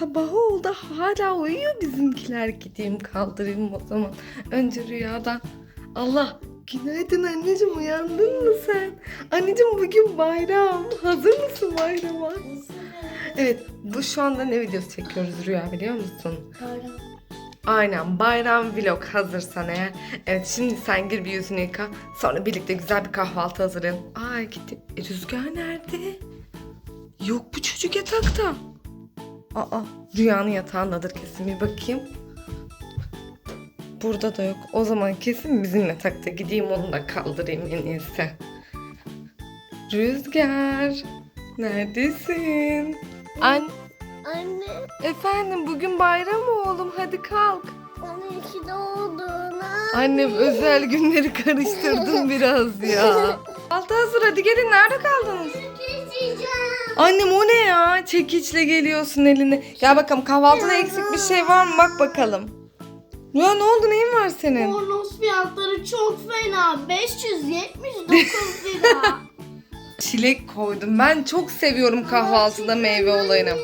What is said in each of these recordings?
sabah oldu hala uyuyor bizimkiler. Gideyim kaldırayım o zaman. Önce rüyadan. Allah günaydın anneciğim uyandın mı sen? Anneciğim bugün bayram. Hazır mısın bayrama? Evet bu şu anda ne videosu çekiyoruz Rüya biliyor musun? Aynen bayram vlog hazırsan eğer. Evet şimdi sen gir bir yüzünü yıka. Sonra birlikte güzel bir kahvaltı hazırlayalım. Ay gitti. E, Rüzgar nerede? Yok bu çocuk yatakta. Aa Rüyanın yatağındadır kesin bir bakayım. Burada da yok. O zaman kesin bizim yatakta. Gideyim onu da kaldırayım en iyisi. Rüzgar. Neredesin? An Anne, Efendim bugün bayram oğlum hadi kalk. onun iki doğduğuna. Annem özel günleri karıştırdın biraz ya. Altı hazır hadi gelin nerede kaldınız? Annem o ne ya? Çekiçle geliyorsun eline. Gel bakalım kahvaltıda eksik bir şey var mı bak bakalım. Ya ne oldu neyin var senin? Bonus fiyatları çok fena. 579 lira. Çilek koydum. Ben çok seviyorum kahvaltıda meyve olayını. Anne.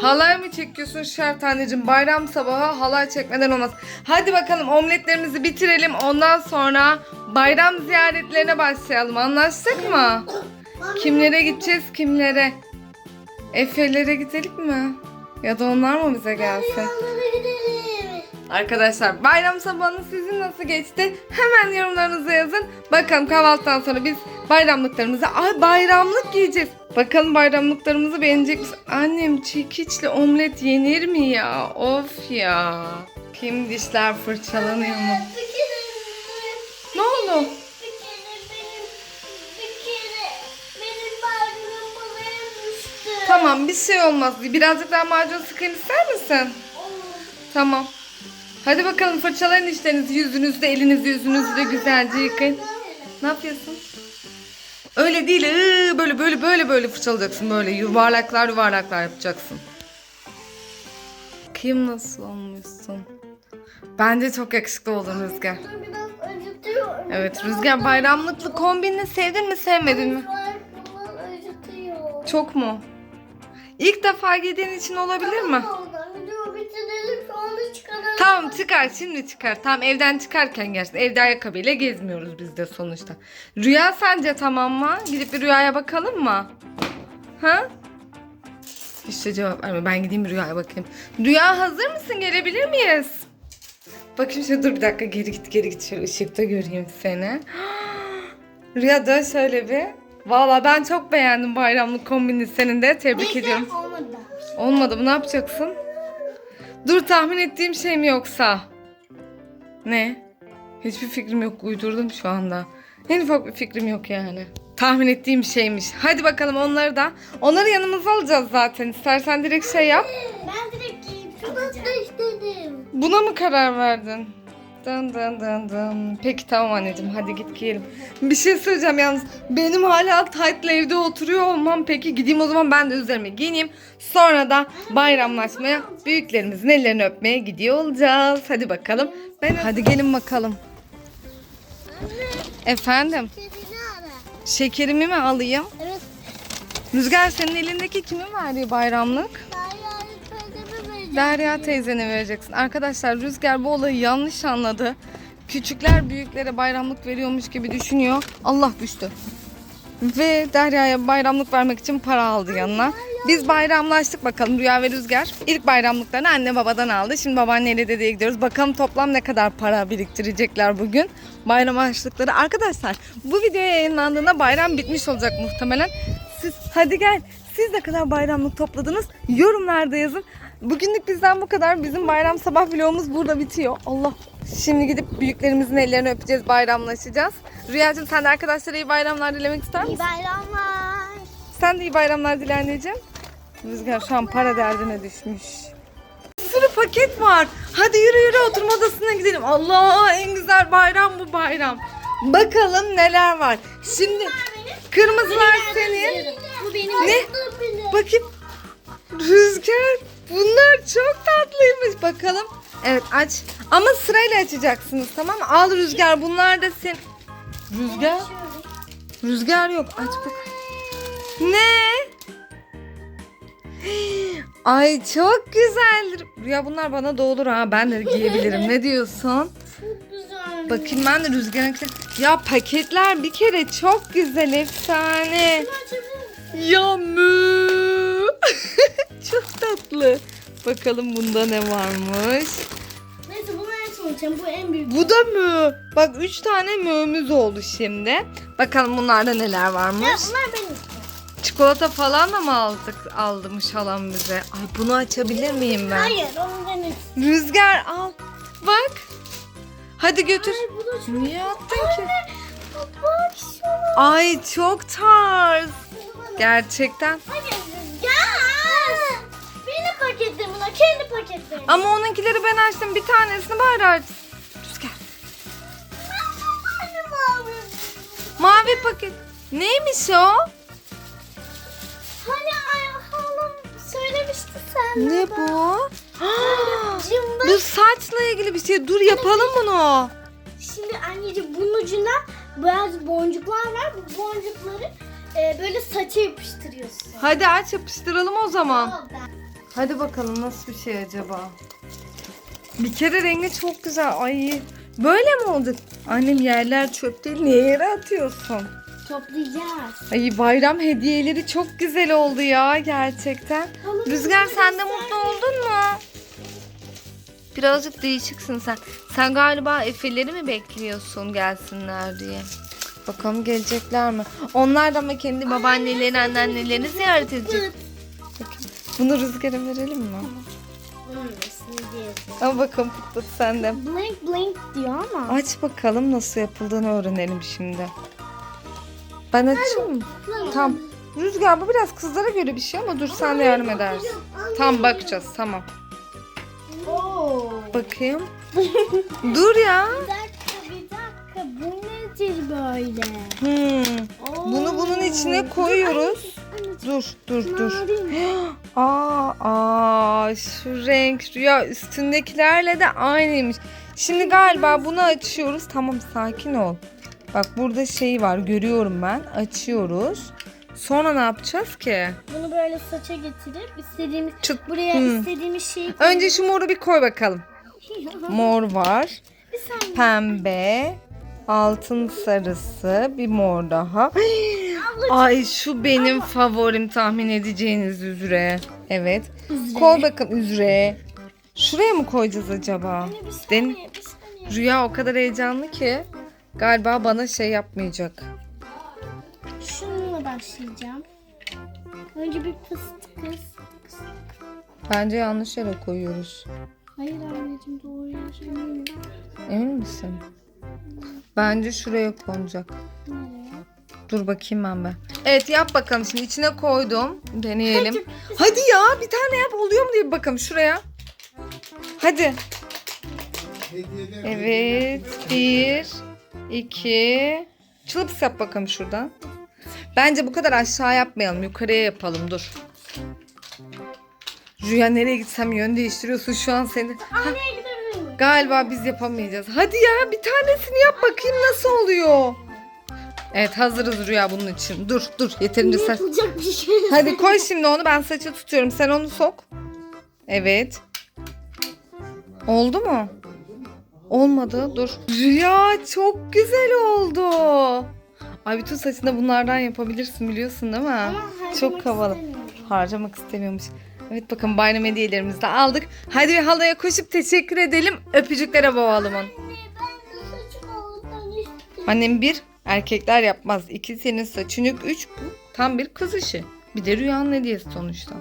Halay mı çekiyorsun şart anneciğim? Bayram sabahı halay çekmeden olmaz. Hadi bakalım omletlerimizi bitirelim. Ondan sonra bayram ziyaretlerine başlayalım. Anlaştık mı? Kimlere gideceğiz kimlere? Efe'lere gidelim mi? Ya da onlar mı bize gidelim. Arkadaşlar bayram sabahınız sizin nasıl geçti? Hemen yorumlarınıza yazın. Bakalım kahvaltıdan sonra biz bayramlıklarımızı... Ay bayramlık giyeceğiz. Bakalım bayramlıklarımızı beğenecek misin? Annem çekiçli omlet yenir mi ya? Of ya. Kim dişler fırçalanıyor mu? Tamam bir şey olmaz. Birazcık daha macun sıkayım ister misin? Tamam. Hadi bakalım fırçalayın dişlerinizi, yüzünüzü de, elinizi, yüzünüzü de güzelce yıkayın. Ne yapıyorsun? Öyle değil. böyle böyle böyle böyle fırçalayacaksın. Böyle yuvarlaklar yuvarlaklar yapacaksın. Kim nasıl olmuşsun? Bence çok yakışıklı oldun Rüzgar. Evet Rüzgar bayramlıklı kombinini sevdin mi sevmedin mi? Çok mu? İlk defa giydiğin için olabilir mi? Video bitirelim sonra çıkaralım. Tamam çıkar şimdi çıkar. Tamam evden çıkarken gelsin. Evde ayakkabıyla gezmiyoruz biz de sonuçta. Rüya sence tamam mı? Gidip bir rüyaya bakalım mı? Ha? İşte cevap vermiyor. Ben gideyim bir rüyaya bakayım. Rüya hazır mısın? Gelebilir miyiz? Bakayım şöyle dur bir dakika geri git geri git. Şöyle ışıkta göreyim seni. Rüya dön şöyle bir. Valla ben çok beğendim bayramlık kombini senin de. Tebrik ediyorum. Olmadı. Olmadı mı? Ne yapacaksın? Dur tahmin ettiğim şey mi yoksa? Ne? Hiçbir fikrim yok. Uydurdum şu anda. En ufak bir fikrim yok yani. Tahmin ettiğim şeymiş. Hadi bakalım onları da. Onları yanımıza alacağız zaten. İstersen direkt şey yap. Ben direkt giyip Şunu da istedim. Buna mı karar verdin? Dın dın dın dın. Peki tamam anneciğim hadi git giyelim. Bir şey söyleyeceğim yalnız. Benim hala tight'la evde oturuyor olmam. Peki gideyim o zaman ben de üzerime giyineyim. Sonra da bayramlaşmaya, büyüklerimizin ellerini öpmeye gidiyor olacağız. Hadi bakalım. Ben... Hadi gelin bakalım. Efendim, şekerimi mi alayım? Evet. Rüzgar senin elindeki kimin verdiği bayramlık? Derya teyzene vereceksin. Arkadaşlar Rüzgar bu olayı yanlış anladı. Küçükler büyüklere bayramlık veriyormuş gibi düşünüyor. Allah düştü. Ve Derya'ya bayramlık vermek için para aldı yanına. Biz bayramlaştık bakalım Rüya ve Rüzgar. İlk bayramlıklarını anne babadan aldı. Şimdi babaanneyle dedeye gidiyoruz. Bakalım toplam ne kadar para biriktirecekler bugün. Bayram harçlıkları. Arkadaşlar bu video yayınlandığında bayram bitmiş olacak muhtemelen. Siz hadi gel. Siz ne kadar bayramlık topladınız? Yorumlarda yazın. Bugünlük bizden bu kadar. Bizim bayram sabah vlogumuz burada bitiyor. Allah. Şimdi gidip büyüklerimizin ellerini öpeceğiz, bayramlaşacağız. Rüyacığım sen de arkadaşlara iyi bayramlar dilemek ister İyi misin? bayramlar. Sen de iyi bayramlar dile anneciğim. Rüzgar şu an para derdine düşmüş. Bir sürü paket var. Hadi yürü yürü oturma odasına gidelim. Allah en güzel bayram bu bayram. Bakalım neler var. Şimdi kırmızılar senin. Bu benim. Ne? Bakayım. Rüzgar. Bunlar çok tatlıymış. Bakalım. Evet aç. Ama sırayla açacaksınız tamam mı? Al Rüzgar bunlar da sen. Rüzgar. Rüzgar yok. Aç bak. Ne? Ay çok güzel. Rüya bunlar bana da olur ha. Ben de giyebilirim. Ne diyorsun? Çok güzel. Bakayım ben de rüzgarın Ya paketler bir kere çok güzel. Efsane. Ya mü. Bakalım bunda ne varmış. Neyse bunu açmayacağım. Bu en büyük. Bu da mü? Bak üç tane müğümüz oldu şimdi. Bakalım bunlarda neler varmış. Ya bunlar benim. Çikolata falan da mı aldık aldımış halam bize? Ay bunu açabilir miyim ben? Hayır onu benim. Rüzgar al. Bak. Hadi götür. Ay bu da Niye attın ki? Bak şuna. Ay çok tarz. Gerçekten. Hayır. Ama onunkileri ben açtım. Bir tanesini bari aç. Rüzgar. Mavi paket. Neymiş o? Hani ay halam söylemişti sen. Ne bu? Cımda. bu saçla ilgili bir şey. Dur yapalım bunu. Şimdi anneciğim bunun ucunda bazı boncuklar var. Bu boncukları e, böyle saça yapıştırıyorsun. Hadi aç yapıştıralım o zaman. Ben. Hadi bakalım nasıl bir şey acaba? Bir kere rengi çok güzel. Ay böyle mi oldu? Annem yerler çöp değil. Niye yere atıyorsun? Toplayacağız. Ay bayram hediyeleri çok güzel oldu ya gerçekten. Halamın Rüzgar sen de mutlu oldun mu? Birazcık değişiksin sen. Sen galiba Efe'leri mi bekliyorsun gelsinler diye. Bakalım gelecekler mi? Onlar da ama kendi babaannelerini, anneannelerini ziyaret edecek. Bunu Rüzgar'a verelim mi? Al bakalım Pıt Pıt sen de. Blink blink diyor ama. Aç bakalım nasıl yapıldığını öğrenelim şimdi. Ben açayım mı? Tamam. Rüzgar bu biraz kızlara göre bir şey ama dur sen de yardım edersin. Tam bakacağız tamam. Oo. Bakayım. dur ya. Bir dakika bir dakika bu nedir böyle? Hmm. Oo. Bunu bunun içine koyuyoruz. Dur dur dur. Aa, aa şu renk rüya üstündekilerle de aynıymış. Şimdi galiba bunu açıyoruz. Tamam sakin ol. Bak burada şey var görüyorum ben. Açıyoruz. Sonra ne yapacağız ki? Bunu böyle saça getirip istediğimiz Çıt. buraya Hmm. istediğimiz şeyi Önce şu moru bir koy bakalım. Mor var. Pembe. Altın sarısı. Bir mor daha. Ay şu benim favorim tahmin edeceğiniz üzere. Evet. Üzere. Koy bakın üzere. Şuraya mı koyacağız acaba? Anne Den. Rüya o kadar heyecanlı ki galiba bana şey yapmayacak. Şununla başlayacağım. Önce bir fıstık. Bence yanlış yere koyuyoruz. Hayır anneciğim doğru yaşamıyorum. Emin misin? Bence şuraya konacak. Dur bakayım ben be. Evet yap bakalım şimdi içine koydum. Deneyelim. Hadi ya bir tane yap oluyor mu diye bir bakalım şuraya. Hadi. Evet. Bir, iki. Çılıps yap bakalım şuradan. Bence bu kadar aşağı yapmayalım. Yukarıya yapalım. Dur. Rüya nereye gitsem yön değiştiriyorsun şu an seni. Miyim? Galiba biz yapamayacağız. Hadi ya bir tanesini yap bakayım nasıl oluyor. Evet hazırız Rüya bunun için. Dur dur yeterince saç. Yapılacak bir şey. Hadi koy şimdi onu ben saça tutuyorum. Sen onu sok. Evet. Oldu mu? Olmadı. Dur. Rüya çok güzel oldu. Ay bütün saçında bunlardan yapabilirsin biliyorsun değil mi? Ama harcamak Çok havalı. Harcamak istemiyormuş. Evet bakın bayram hediyelerimizi de aldık. Hadi bir halaya koşup teşekkür edelim. Öpücüklere boğalım onu. Anne ben de saçımı almak istiyorum. Annem bir erkekler yapmaz. İki senin saçın yok. Üç bu tam bir kız işi. Bir de rüyanın hediyesi sonuçta.